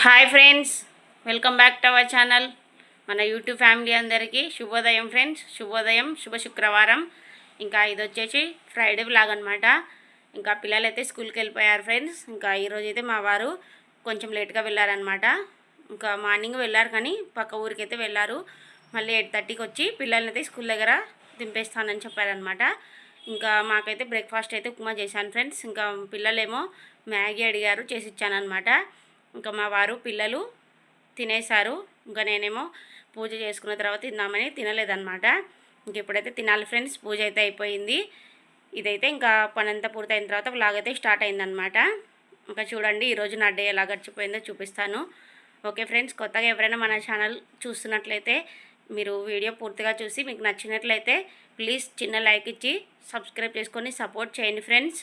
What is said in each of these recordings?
Hi friends welcome back to our channel. మన YouTube family అందరికీ శుభోదయం ఫ్రెండ్స్ శుభోదయం శుభ శుక్రవారం. ఇంకా ఇది వచ్చేసి ఫ్రైడే బ్లాగ్ అనమాట ఇంకా పిల్లలు అయితే స్కూల్కి వెళ్ళిపోయారు ఫ్రెండ్స్. ఇంకా ఈరోజు అయితే మా వారు కొంచెం లేట్గా వెళ్ళారనమాట ఇంకా మార్నింగ్ వెళ్ళారు కానీ పక్క ఊరికి అయితే వెళ్ళారు. మళ్ళీ ఎయిట్ థర్టీకి వచ్చి పిల్లల్ని అయితే స్కూల్ దగ్గర దింపేస్తానని చెప్పారనమాట ఇంకా మాకైతే బ్రేక్ఫాస్ట్ అయితే ఉప్మా చేశాను ఫ్రెండ్స్. ఇంకా పిల్లలేమో మ్యాగీ అడిగారు చేసి ఇచ్చానమాట ఇంకా మా వారు పిల్లలు తినేశారు. ఇంకా నేనేమో పూజ చేసుకున్న తర్వాత తిందామని తినలేదన్నమాట. ఇంక ఇప్పుడైతే తినాలి ఫ్రెండ్స్ పూజ అయితే అయిపోయింది. ఇదైతే ఇంకా పని అంతా పూర్తయిన తర్వాత వ్లాగ్ అయితే స్టార్ట్ అయిందనమాట ఇంకా చూడండి ఈరోజు నా డే ఎలా గడిచిపోయిందో చూపిస్తాను. ఓకే ఫ్రెండ్స్ కొత్తగా ఎవరైనా మన ఛానల్ చూస్తున్నట్లయితే మీరు వీడియో పూర్తిగా చూసి మీకు నచ్చినట్లయితే ప్లీజ్ చిన్న లైక్ ఇచ్చి సబ్స్క్రైబ్ చేసుకొని సపోర్ట్ చేయండి ఫ్రెండ్స్.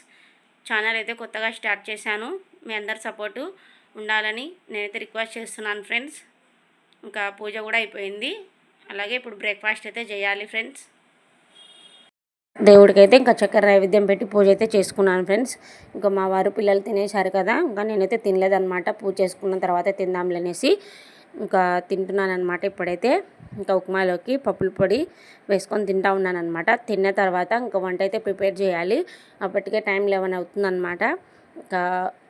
ఛానల్ అయితే కొత్తగా స్టార్ట్ చేశాను. మీ అందరి సపోర్టు ఉండాలని నేనైతే రిక్వెస్ట్ చేస్తున్నాను ఫ్రెండ్స్. ఇంకా పూజ కూడా అయిపోయింది. అలాగే ఇప్పుడు బ్రేక్ఫాస్ట్ అయితే చేయాలి ఫ్రెండ్స్. దేవుడికైతే ఇంకా చక్కెర నైవేద్యం పెట్టి పూజ అయితే చేసుకున్నాను ఫ్రెండ్స్. ఇంకా మా వారు పిల్లలు తినేశారు కదా ఇంకా నేనైతే తినలేదన్నమాట. పూజ చేసుకున్న తర్వాత తిందాంలే అనేసి ఇంకా తింటున్నాను అనమాట ఇప్పుడైతే. ఇంకా ఉప్మాలోకి పప్పుల పొడి వేసుకొని తింటా ఉన్నాను అనమాట తిన్న తర్వాత ఇంకా వంట అయితే ప్రిపేర్ చేయాలి. అప్పటికే టైం లెవెన్ అవుతుందన్నమాట. ఇంకా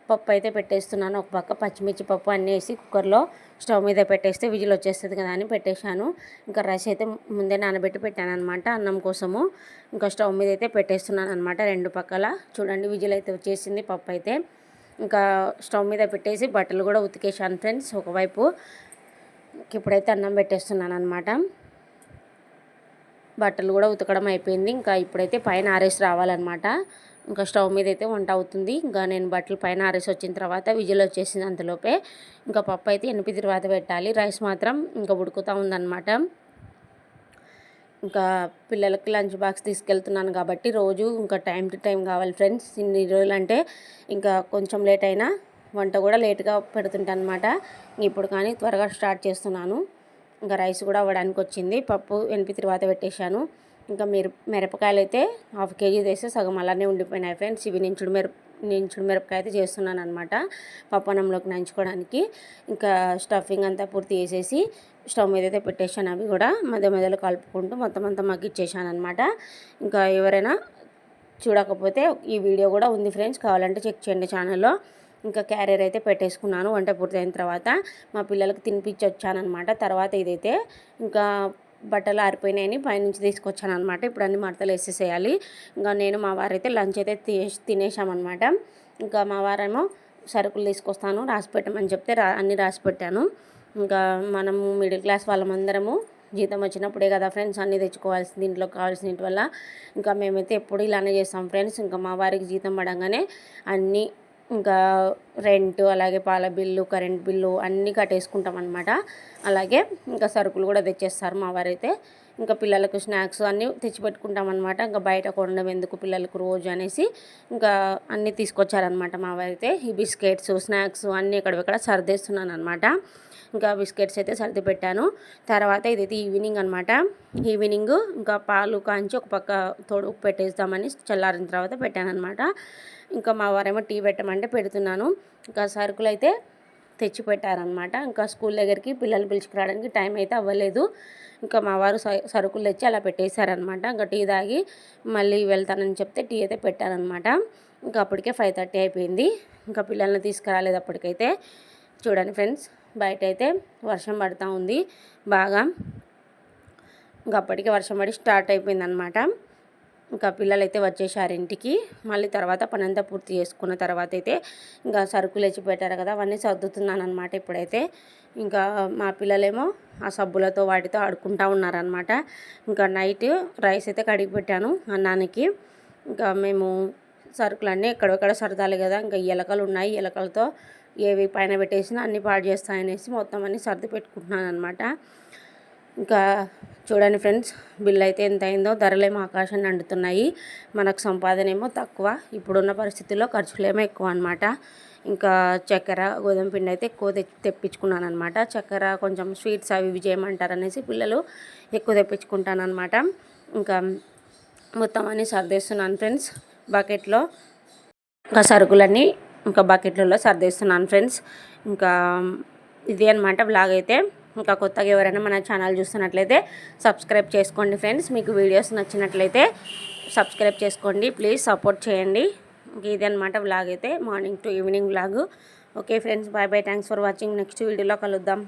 పప్పు అయితే పెట్టేస్తున్నాను. ఒక పక్క పచ్చిమిర్చి పప్పు అన్నీ వేసి కుక్కర్లో స్టవ్ మీద పెట్టేస్తే విజిల్ వచ్చేస్తుంది కదా అని పెట్టేశాను. ఇంకా రైస్ అయితే ముందే నానబెట్టి పెట్టాను అనమాట అన్నం కోసము. ఇంకా స్టవ్ మీద అయితే పెట్టేస్తున్నాను అనమాట రెండు పక్కల. చూడండి విజిల్ అయితే వచ్చేసింది పప్పు అయితే. ఇంకా స్టవ్ మీద పెట్టేసి బట్టలు కూడా ఉతికేసాను ఫ్రెండ్స్ ఒకవైపు. ఇప్పుడైతే అన్నం పెట్టేస్తున్నాను అనమాట బట్టలు కూడా ఉతకడం అయిపోయింది. ఇంకా ఇప్పుడైతే పైన ఆరేసి రావాలన్నమాట. ఇంకా స్టవ్ మీద అయితే వంట అవుతుంది. ఇంకా నేను బట్టలు పైన ఆరేసి వచ్చిన తర్వాత విజిల్ వచ్చేసింది అంతలోపే. ఇంకా పప్పు అయితే ఎనిమిది తర్వాత పెట్టాలి. రైస్ మాత్రం ఇంకా ఉడుకుతూ ఉందన్నమాట. ఇంకా పిల్లలకి లంచ్ బాక్స్ తీసుకెళ్తున్నాను కాబట్టి రోజు ఇంకా టైం టు టైం కావాలి ఫ్రెండ్స్. ఇన్ని రోజులు అంటే ఇంకా కొంచెం లేట్ అయినా వంట కూడా లేట్గా పెడుతుంటాను అనమాట ఇప్పుడు కానీ త్వరగా స్టార్ట్ చేస్తున్నాను. ఇంకా రైస్ కూడా అవ్వడానికి వచ్చింది. పప్పు ఎనిపి తర్వాత పెట్టేశాను. ఇంకా మిర మిరపకాయలు అయితే హాఫ్ కేజీ వేస్తే సగం అలానే ఉండిపోయినాయి ఫ్రెండ్స్. ఇవి నించుడు మిరప నించుడు మిరపకాయ అయితే చేస్తున్నాను అనమాట పప్పనంలోకి నంచుకోవడానికి. ఇంకా స్టఫింగ్ అంతా పూర్తి చేసేసి స్టవ్ మీద అయితే పెట్టేశాను అవి కూడా. మధ్య మధ్యలో కలుపుకుంటూ మొత్తం అంతా మగ్గిచ్చేసాను అనమాట ఇంకా ఎవరైనా చూడకపోతే ఈ వీడియో కూడా ఉంది ఫ్రెండ్స్. కావాలంటే చెక్ చేయండి ఛానల్లో. ఇంకా క్యారియర్ అయితే పెట్టేసుకున్నాను వంట పూర్తయిన తర్వాత. మా పిల్లలకి తినిపించి వచ్చానమాట తర్వాత ఇదైతే ఇంకా బట్టలు ఆరిపోయినాయని పైనుంచి తీసుకొచ్చాను అనమాట ఇప్పుడు అన్ని మడతలు వేసేసేయాలి. ఇంకా నేను మా వారైతే లంచ్ అయితే తినేసామన్నమాట ఇంకా మా వారేమో సరుకులు తీసుకొస్తాను రాసి పెట్టమని చెప్తే రా అన్నీ రాసి పెట్టాను. ఇంకా మనము మిడిల్ క్లాస్ వాళ్ళమందరము జీతం వచ్చినప్పుడే కదా ఫ్రెండ్స్ అన్నీ తెచ్చుకోవాల్సింది ఇంట్లో కావాల్సిన వల్ల. ఇంకా మేమైతే ఎప్పుడు ఇలానే చేస్తాం ఫ్రెండ్స్. ఇంకా మా వారికి జీతం పడంగానే అన్నీ ఇంకా రెంట్ అలాగే పాల బిల్లు కరెంట్ బిల్లు అన్నీ కట్టేసుకుంటాం అనమాట అలాగే ఇంకా సరుకులు కూడా తెచ్చేస్తారు మా వారైతే. ఇంకా పిల్లలకు స్నాక్స్ అన్నీ తెచ్చిపెట్టుకుంటాం అనమాట ఇంకా బయట కొనడం ఎందుకు పిల్లలకు రోజు అనేసి ఇంకా అన్నీ తీసుకొచ్చారనమాట మా వారైతే. ఈ బిస్కెట్స్ స్నాక్స్ అన్నీ ఇక్కడ సర్దేస్తున్నాను అనమాట ఇంకా బిస్కెట్స్ అయితే సర్ది పెట్టాను. తర్వాత ఇదైతే ఈవినింగ్ అనమాట ఈవినింగ్ ఇంకా పాలు కాంచి ఒక పక్క తోడు పెట్టేద్దామని చల్లారిన తర్వాత పెట్టాను అనమాట ఇంకా మా వారేమో టీ పెట్టమంటే పెడుతున్నాను. ఇంకా సరుకులు అయితే తెచ్చి పెట్టారనమాట ఇంకా స్కూల్ దగ్గరికి పిల్లలు పిలుచుకురావడానికి టైం అయితే అవ్వలేదు. ఇంకా మా వారు సరుకులు తెచ్చి అలా పెట్టేశారనమాట ఇంకా టీ తాగి మళ్ళీ వెళ్తానని చెప్తే టీ అయితే పెట్టారనమాట ఇంకా అప్పటికే ఫైవ్ థర్టీ అయిపోయింది. ఇంకా పిల్లల్ని తీసుకురాలేదు అప్పటికైతే. చూడండి ఫ్రెండ్స్. బయట అయితే వర్షం పడుతూ ఉంది. బాగా ఇంకా అప్పటికే వర్షం పడి స్టార్ట్ అయిపోయింది అనమాట ఇంకా పిల్లలు అయితే వచ్చేసారు ఇంటికి. మళ్ళీ తర్వాత పని అంతా పూర్తి చేసుకున్న తర్వాత అయితే ఇంకా సరుకులు వచ్చి పెట్టారు కదా అవన్నీ సర్దుతున్నాను అనమాట ఇప్పుడైతే. ఇంకా మా పిల్లలేమో ఆ సబ్బులతో వాటితో ఆడుకుంటూ ఉన్నారనమాట ఇంకా నైట్ రైస్ అయితే కడిగి పెట్టాను అన్నానికి. ఇంకా మేము సరుకులన్నీ ఎక్కడెక్కడ సరదాలి కదా. ఇంకా ఎలకలు ఉన్నాయి. ఎలకలతో ఏవి పైన పెట్టేసినా అన్ని పాడు చేస్తాయనేసి మొత్తం అన్ని సర్ది పెట్టుకుంటున్నాను అనమాట ఇంకా చూడండి ఫ్రెండ్స్ బిల్ అయితే ఎంత అయిందో. ధరలేమో ఆకాశాన్ని అండుతున్నాయి మనకు సంపాదన ఏమో తక్కువ. ఇప్పుడున్న పరిస్థితుల్లో ఖర్చులేమో ఎక్కువ అనమాట ఇంకా చక్కెర గోధుమ పిండి అయితే ఎక్కువ తెప్పించుకున్నాను అనమాట చక్కెర కొంచెం స్వీట్స్ అవి ఇవి చేయమంటారు అనేసి పిల్లలు ఎక్కువ తెప్పించుకుంటాను అనమాట ఇంకా మొత్తం అన్నీ సర్దేస్తున్నాను ఫ్రెండ్స్. బకెట్లో ఇంకా సరుకులన్నీ ఇంకా బకెట్లలో సర్దేస్తున్నాను ఫ్రెండ్స్. ఇంకా ఇది అనమాట బ్లాగ్ అయితే. ఇంకా కొత్తగా ఎవరైనా మన ఛానల్ చూస్తున్నట్లయితే సబ్స్క్రైబ్ చేసుకోండి ఫ్రెండ్స్. మీకు వీడియోస్ నచ్చినట్లయితే సబ్స్క్రైబ్ చేసుకోండి. ప్లీజ్ సపోర్ట్ చేయండి. ఇది అనమాట బ్లాగ్ అయితే. Morning to evening blog okay friends bye bye thanks for watching next వీడియోలో కలుద్దాం.